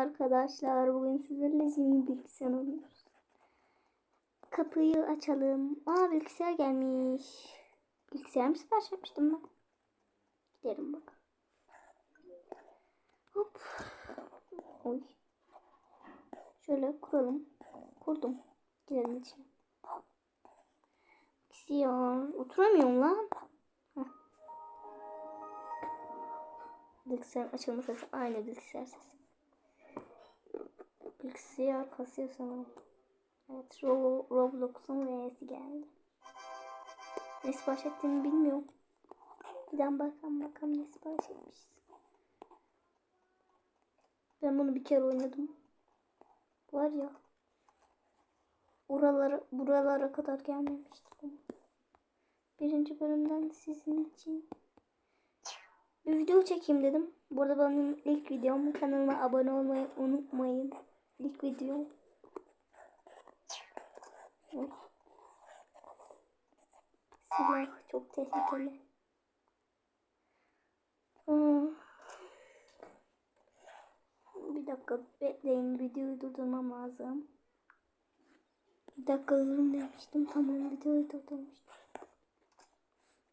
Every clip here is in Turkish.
Arkadaşlar bugün sizlerle zimni bilgisayar oynuyoruz. Kapıyı açalım. Aa bilgisayar gelmiş. Bilgisayar mı sipariş etmiştim ben? Gidelim bak. Hop. Oy. Şöyle kuralım. Kurdum. Girelim içine. Bilgisayar. Oturamıyorum lan. Heh. Bilgisayar açılma sesi aynı bilgisayar sesi. Bilgisayar kasıyor sanırım. Evet Ro Roblox'un V'si geldi. Ne sipariş ettiğimi bilmiyorum. Giden bakalım bakalım ne sipariş etmişiz. Ben bunu bir kere oynadım. Var ya. Oralara, buralara kadar gelmemiştim. Birinci bölümden sizin için bir video çekeyim dedim. Burada benim ilk videom. Kanalıma abone olmayı unutmayın. İlk video. Silah çok tehlikeli. Hmm. Bir dakika bekleyin videoyu durdurmam lazım. Bir dakika durun demiştim. Tamam videoyu durdurmuştum.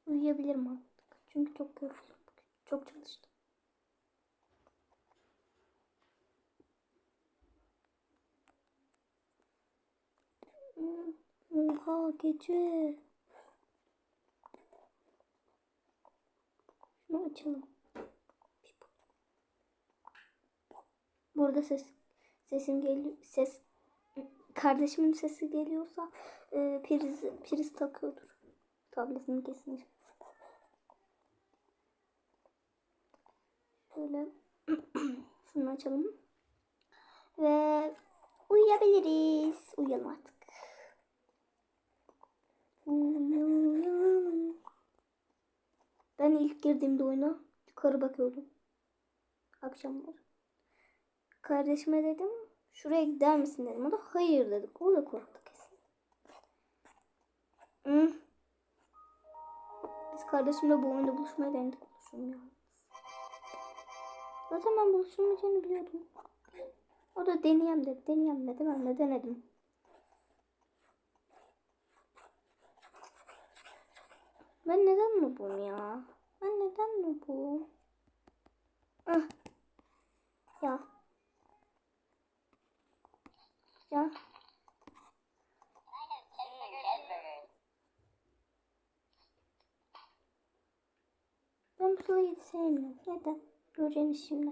Uyuyabilirim artık. Çünkü çok yoruldum. Çok çalıştım. Oha gece. Şunu açalım. Burada ses sesim geliyor. Ses kardeşimin sesi geliyorsa e, priz priz takıyordur. Tabletini kesin. Şöyle şunu açalım. Ve uyuyabiliriz. Uyuyalım artık. Ben ilk girdiğimde oyuna yukarı bakıyordum. Akşamlar. Kardeşime dedim şuraya gider misin dedim. O da hayır dedik. O da korktu kesin. Hı. Biz kardeşimle bu oyunda buluşmaya denedik. Buluşulmuyor. Zaten ben buluşulmayacağını biliyordum. O da deneyem dedi. Deneyem dedi. Ben de denedim. Ben neden noobum ya? Ben neden noobum? Ah. Ya. Ya. Ben bu slayı sevmiyorum. Neden? Göreceğiniz şimdi.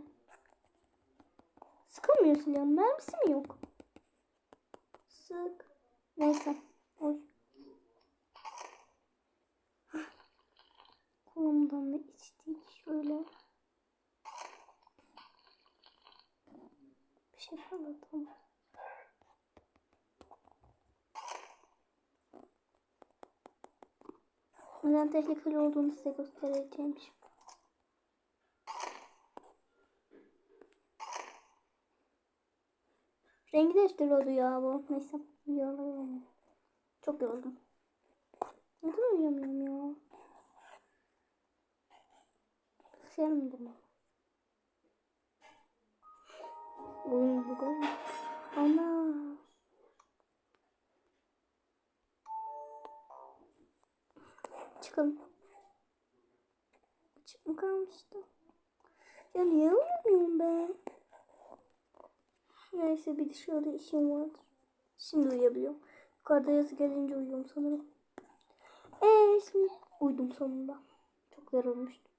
Sıkılmıyor silahın. Mermisi mi yok? Sık. Neyse. Oy. Kolumdan da içtik. Şöyle. Bir şey tamam. Neden tehlikeli olduğunu size göstereceğim şimdi. Rengi değiştiriyordu ya bu. Neyse. Çok yoruldum. Neden uyuyamıyorum ya? Bilgisayarım mı? Oyun bu kadar. Ana. Çıkalım. Açık mı kalmıştı? Ya niye uyumuyorum ben? Neyse bir dışarıda işim vardır. Şimdi uyuyabiliyorum. Yukarıda yazı gelince uyuyorum sanırım. Eee şimdi uyudum sonunda. Çok yorulmuştum.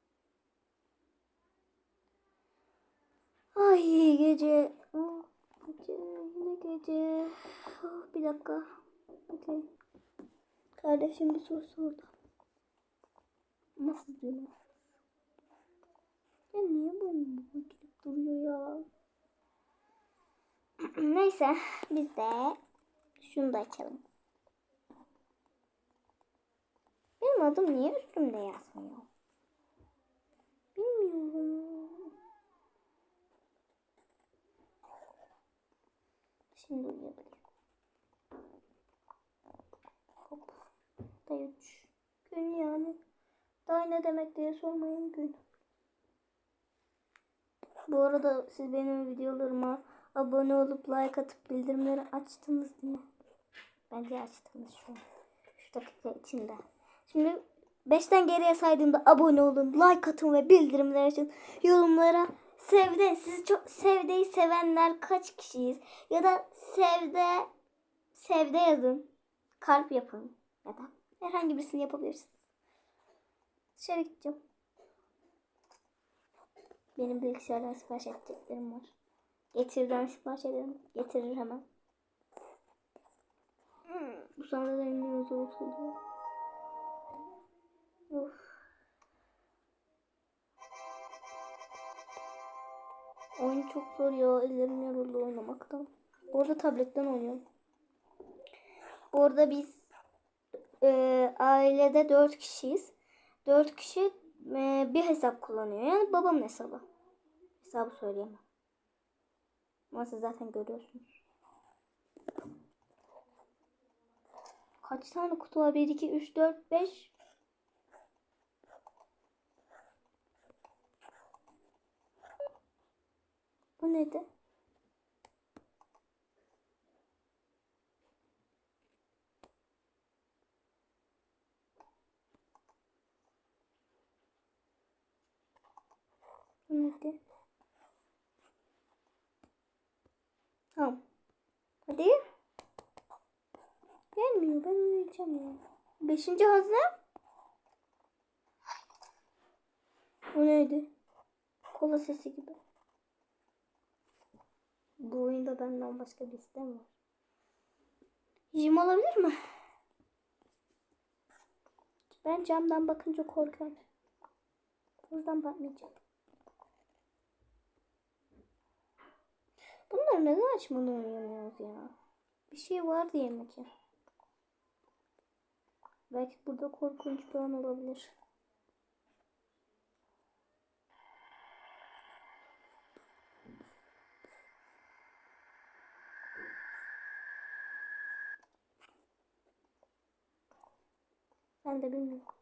Ay gece. Ah, Gece yine gece. Ah, Bir dakika. Bekleyin. Kardeşim bir soru sordu. Nasıl diyor? Ya niye bu gidip duruyor ya? Neyse biz de şunu da açalım. Benim adım niye üstümde yazmıyor? Bilmiyorum. Şimdi uyuyabilirim. Hop. Da üç. Gün yani. Daha ne demek diye sormayın gün. Bu arada siz benim videolarıma abone olup like atıp bildirimleri açtınız değil mi? Bence açtınız şu an. Şu dakika içinde. Şimdi 5'ten geriye saydığımda abone olun, like atın ve bildirimleri açın. Yorumlara Sevde, sizi çok Sevde'yi sevenler kaç kişiyiz? Ya da Sevde Sevde yazın. Kalp yapın. Ya da herhangi birisini yapabilirsiniz. Dışarı gideceğim. Benim bilgisayardan sipariş edeceklerim var. Getirden sipariş ederim. Getirir hemen. Hmm, bu ne zor oluyor. Of. Oyun çok zor ya. Ellerim yoruldu oynamaktan. Bu arada tabletten oynuyorum. Bu arada biz e, ailede dört kişiyiz. Dört kişi e, bir hesap kullanıyor. Yani babamın hesabı. Hesabı söyleyemem. Ama siz zaten görüyorsunuz. Kaç tane kutu var? 1, 2, 3, 4, 5. Bu neydi? Bu neydi? Tamam. Hadi. Gelmiyor. Ben uyuyacağım ya. Beşinci hazne. Bu neydi? Kola sesi gibi. Bu oyunda benden başka bir isteğim var. Jim olabilir mi? Ben camdan bakınca korkuyorum. Buradan bakmayacağım. Bunları neden açmadan oynayamıyoruz ya? Bir şey var diye mi ki? Belki burada korkunç bir an olabilir. Ben de bilmiyorum.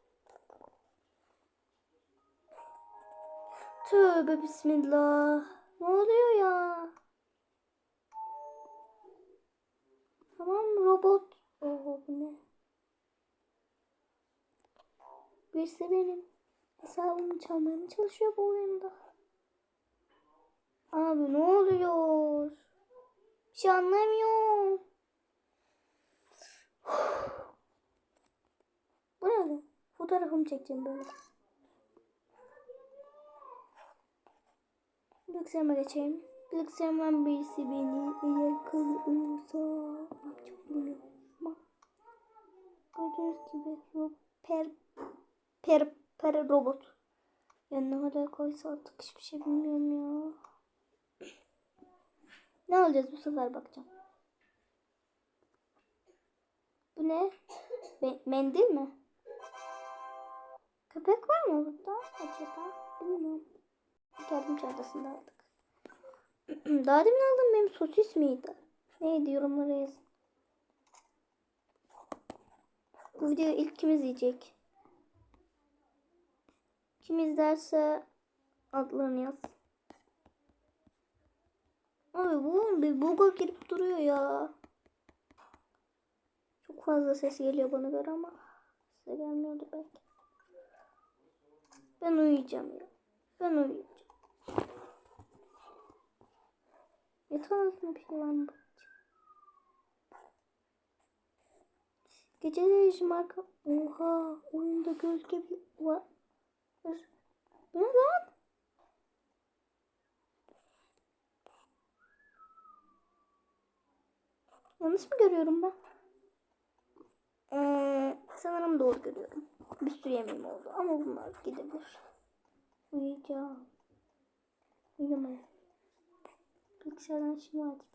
Tövbe bismillah. Ne oluyor ya? Tamam robot. Oho bu ne? Birisi benim hesabımı çalmaya mı çalışıyor bu oyunda? Abi ne oluyor? Bir şey anlamıyorum. Bu ne? Fotoğrafımı çekeceğim böyle. Bilgisayarıma geçeyim. Bilgisayarımdan birisi beni eğer kılıyorsa bak çok bilmiyorum. Gördüğünüz gibi per per per robot. Yani ne koysa artık hiçbir şey bilmiyorum ya. Ne alacağız bu sefer bakacağım. Bu ne? Mendil mi? Köpek var mı burada acaba? Bilmiyorum. Yardım çantasında aldık. Daha demin aldığım benim sosis miydi? Neydi yorumlara yazın. Bu videoyu ilk kim izleyecek? Kim izlerse adlarını yaz. Abi bu bir buga girip duruyor ya. Çok fazla ses geliyor bana göre ama size gelmiyordu belki. Ben uyuyacağım ya. Ben uyuyacağım. Yatağın altında bir şey var mı? Geceleri marka... Oha! Oyunda gölge bir var. Bu ne lan? Yanlış mı görüyorum ben? Sanırım doğru görüyorum. Bir sürü yemeğim oldu ama bunlar gidebilir. Uyuyacağım. Uyumayayım. Bilgisayardan şimdi artık.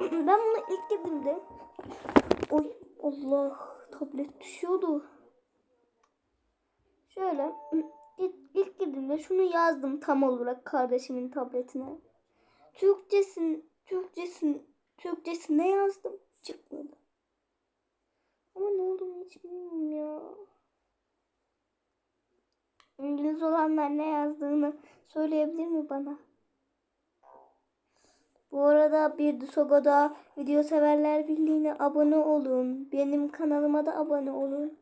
ben bunu ilk girdiğimde Oy Allah tablet düşüyordu. Şöyle ilk, ilk girdiğimde şunu yazdım tam olarak kardeşimin tabletine. Türkçesin, Türkçesin, Türkçesine yazdım. Çıkmadı. Ama ne olduğunu hiç bilmiyorum ya. Olanlar ne yazdığını söyleyebilir mi bana? Bu arada bir Sogo'da Video Severler Birliği'ne abone olun. Benim kanalıma da abone olun.